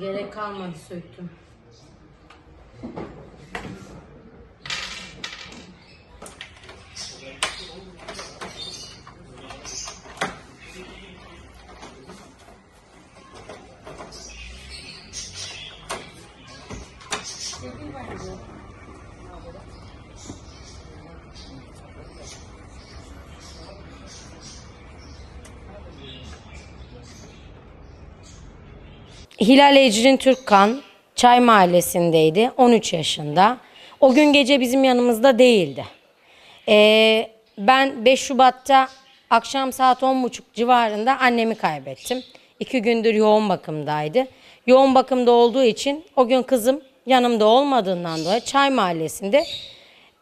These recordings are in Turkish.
Gerek kalmadı söktüm. Hilal Ecrin Türkkan Çay Mahallesi'ndeydi. 13 yaşında. O gün gece bizim yanımızda değildi. Ee, ben 5 Şubat'ta akşam saat 10.30 civarında annemi kaybettim. İki gündür yoğun bakımdaydı. Yoğun bakımda olduğu için o gün kızım yanımda olmadığından dolayı Çay Mahallesi'nde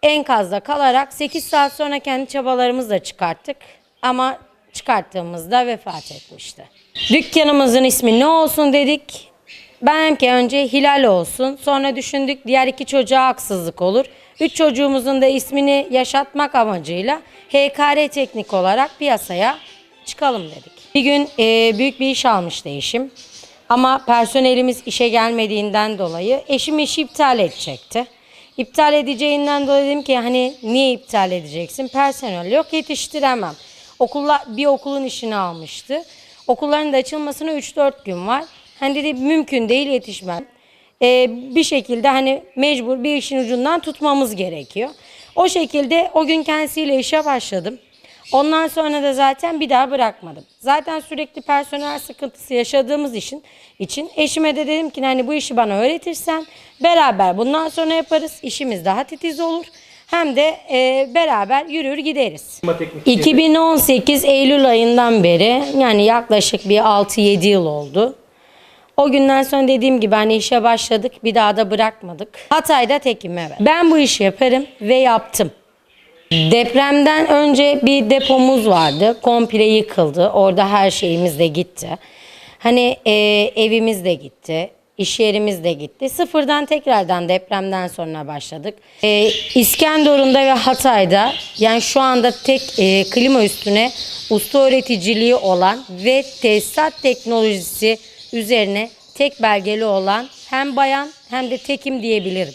enkazda kalarak 8 saat sonra kendi çabalarımızla çıkarttık. Ama çıkarttığımızda vefat etmişti. Dükkanımızın ismi ne olsun dedik. Ben ki önce Hilal olsun. Sonra düşündük diğer iki çocuğa haksızlık olur. Üç çocuğumuzun da ismini yaşatmak amacıyla HKR teknik olarak piyasaya çıkalım dedik. Bir gün e, büyük bir iş almıştı eşim. Ama personelimiz işe gelmediğinden dolayı eşim işi iptal edecekti. İptal edeceğinden dolayı dedim ki hani niye iptal edeceksin? Personel yok yetiştiremem. Okulla, bir okulun işini almıştı. Okulların da açılmasına 3-4 gün var. Hani dedi mümkün değil yetişmem. Ee, bir şekilde hani mecbur bir işin ucundan tutmamız gerekiyor. O şekilde o gün kendisiyle işe başladım. Ondan sonra da zaten bir daha bırakmadım. Zaten sürekli personel sıkıntısı yaşadığımız için için eşime de dedim ki hani bu işi bana öğretirsen beraber bundan sonra yaparız. İşimiz daha titiz olur. Hem de e, beraber yürür gideriz. Teknik 2018 Eylül ayından beri yani yaklaşık bir 6-7 yıl oldu. O günden sonra dediğim gibi hani işe başladık bir daha da bırakmadık. Hatay'da tekim evet. Ben bu işi yaparım ve yaptım. Depremden önce bir depomuz vardı. Komple yıkıldı. Orada her şeyimiz de gitti. Hani e, evimiz de gitti. İş yerimiz de gitti. Sıfırdan tekrardan depremden sonra başladık. E, İskenderun'da ve Hatay'da yani şu anda tek e, klima üstüne usta öğreticiliği olan ve tesisat teknolojisi üzerine tek belgeli olan hem bayan hem de tekim diyebilirim.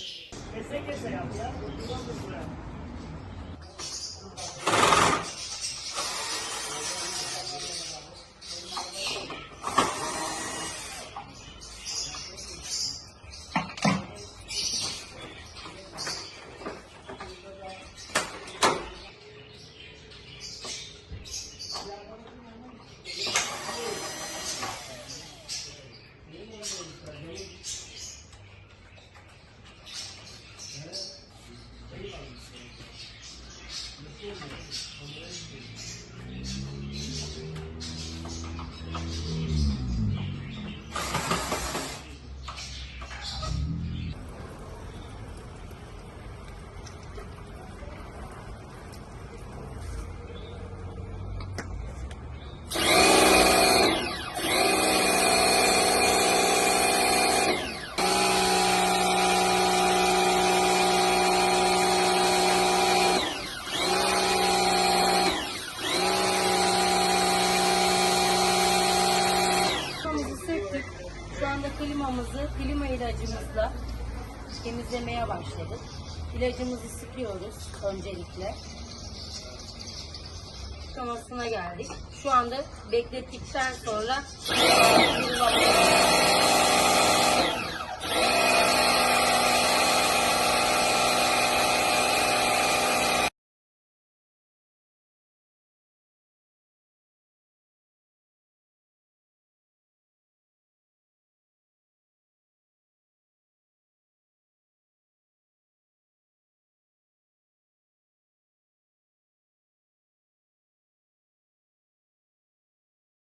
Klimamızı klima ilacımızla temizlemeye başladık. İlacımızı sıkıyoruz öncelikle. Sıkamasına geldik. Şu anda beklettikten sonra